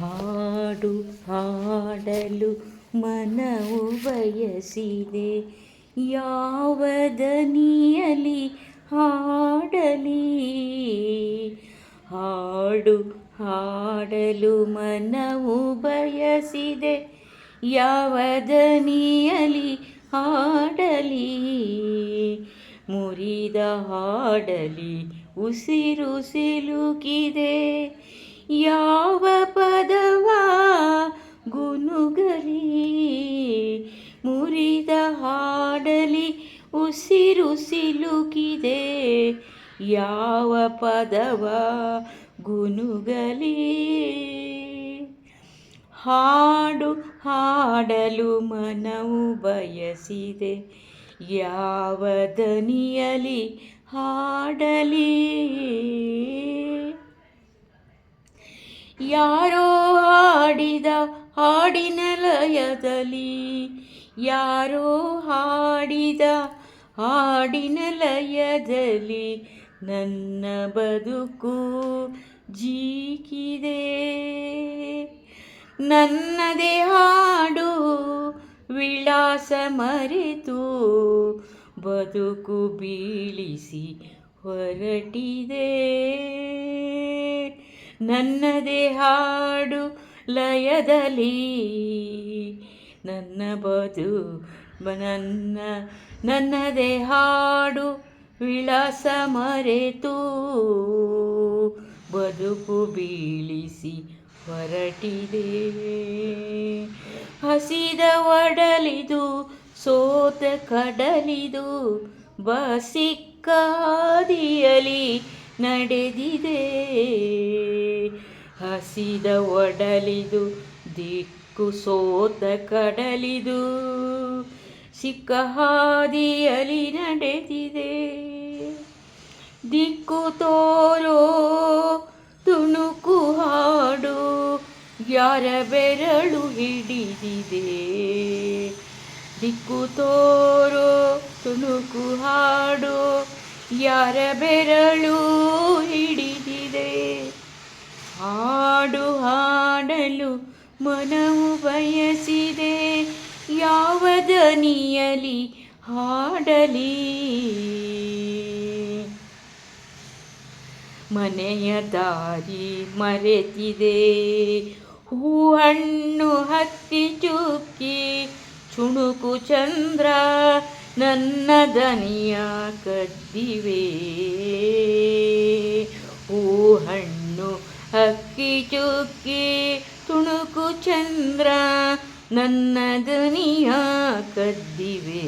ಹಾಡು ಹಾಡಲು ಮನವು ಬಯಸಿದೆ. ಯಾವ ದನಿಯಲಿ ಹಾಡಲಿ? ಹಾಡು ಹಾಡಲು ಮನವು ಬಯಸಿದೆ. ಯಾವ ದನಿಯಲಿ ಹಾಡಲಿ? ಮುರಿದ ಹಾಡಲಿ ಉಸಿರು ಸಿಲುಕಿದೆ. ಯಾವ ಪದವ ಗುನುಗಲಿ? ಮುರಿದ ಹಾಡಲಿ ಉಸಿರು ಸಿಲುಕಿದೆ. ಯಾವ ಪದವ ಗುನುಗಲಿ? ಹಾಡು ಹಾಡಲು ಮನವು ಬಯಸಿದೆ. ಯಾವ ದನಿಯಲಿ ಹಾಡಲಿ? ಯಾರೋ ಹಾಡಿದ ಹಾಡಿನ ಲಯದಲ್ಲಿ ಯಾರೋ ಹಾಡಿದ ಹಾಡಿನ ಲಯದಲ್ಲಿ ನನ್ನ ಬದುಕು ಜೀಕಿದೆ. ನನ್ನದೇ ಹಾಡು ವಿಳಾಸ ಮರೆತು ಬದುಕು ಬೀಳಿಸಿ ಹೊರಟಿದೆ. ನನ್ನದೇ ಹಾಡು ಲಯದಲ್ಲಿ. ನನ್ನ ಬದು ನನ್ನ ನನ್ನದೇ ಹಾಡು ವಿಳಾಸ ಮರೆತು. ಬದುಕು ಬೀಳಿಸಿ ಹೊರಟಿದೆ. ಹಸಿದ ಒಡಲಿದು, ಸೋತ ಕಡಲಿದು, ಬಸಿಕ್ಕಾದಿಯಲಿ. ನಡೆದಿದೆ. ಹಸಿದ ಒಡಲಿದು, ದಿಕ್ಕು ಸೋತ ಕಡಲಿದು ಸಿಕ್ಕ ಹಾದಿಯಲ್ಲಿ ನಡೆದಿದೆ. ದಿಕ್ಕು ತೋರೋ, ತುಣುಕು ಹಾಡು, ಯಾರ ಬೆರಳು ಹಿಡಿದಿದೆ. ದಿಕ್ಕು ತೋರೋ, ತುಣುಕು ಹಾಡು ಯಾರ ಬೆರಳು ಹಿಡಿದಿದೆ? ಹಾಡು ಹಾಡಲು ಮನವು ಬಯಸಿದೆ. ಯಾವ ದನಿಯಲಿ ಹಾಡಲಿ? ಮನೆಯ ದಾರಿ ಮರೆತಿದೆ. ಹೂ ಹಣ್ಣು ಹತ್ತಿ ಚುಕ್ಕಿ, ಚುಣುಕು ಚಂದ್ರ, ನನ್ನ ದನಿಯ ಕದ್ದಿವೆ ಹೂಹಣ್ಣು ಅಕ್ಕಿ ಚುಕ್ಕಿ ತುಣುಕು ಚಂದ್ರ ನನ್ನ ದನಿಯ ಕದ್ದಿವೆ.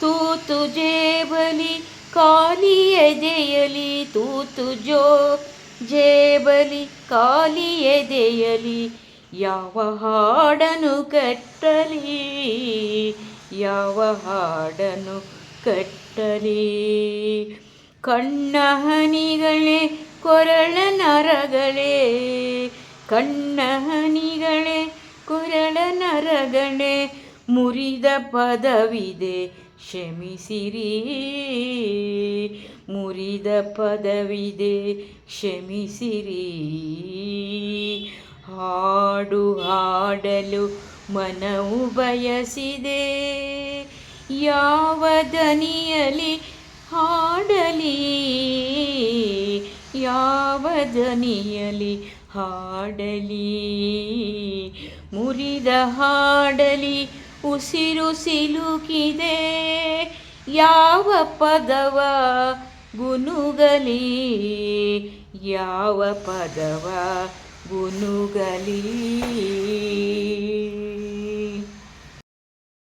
ತೂತು ಜೇಬಲಿ ಕಾಲಿಯ ಎದೆಯಲಿ ತೂತು ಜೋ ಜೇಬಲಿ ಕಾಲಿಯ ಎದೆಯಲಿ ಯಾವ ಹಾಡನು ಕಟ್ಟಲಿ, ಯಾವ ಹಾಡನು ಕಟ್ಟಲಿ ಕಣ್ಣ ಹನಿಗಳೇ ಕೊರಳ ನರಗಳೇ. ಕಣ್ಣ ಹನಿಗಳೇ ಕೊರಳ ನರಗಳೇ, ಮುರಿದ ಪದವಿದೆ, ಕ್ಷಮಿಸಿರಿ. ಮುರಿದ ಪದವಿದೆ, ಕ್ಷಮಿಸಿರಿ. ಹಾಡು ಹಾಡಲು ಮನವು ಬಯಸಿದೆ. ಯಾವ ದನಿಯಲಿ ಹಾಡಲಿ ಯಾವ ದನಿಯಲಿ ಹಾಡಲಿ. ಮುರಿದ ಹಾಡಲಿ, ಉಸಿರು ಸಿಲುಕಿದೆ, ಯಾವ ಪದವ ಗುನುಗಲಿ, ಯಾವ ಪದವ ಗುನುಗಲಿ.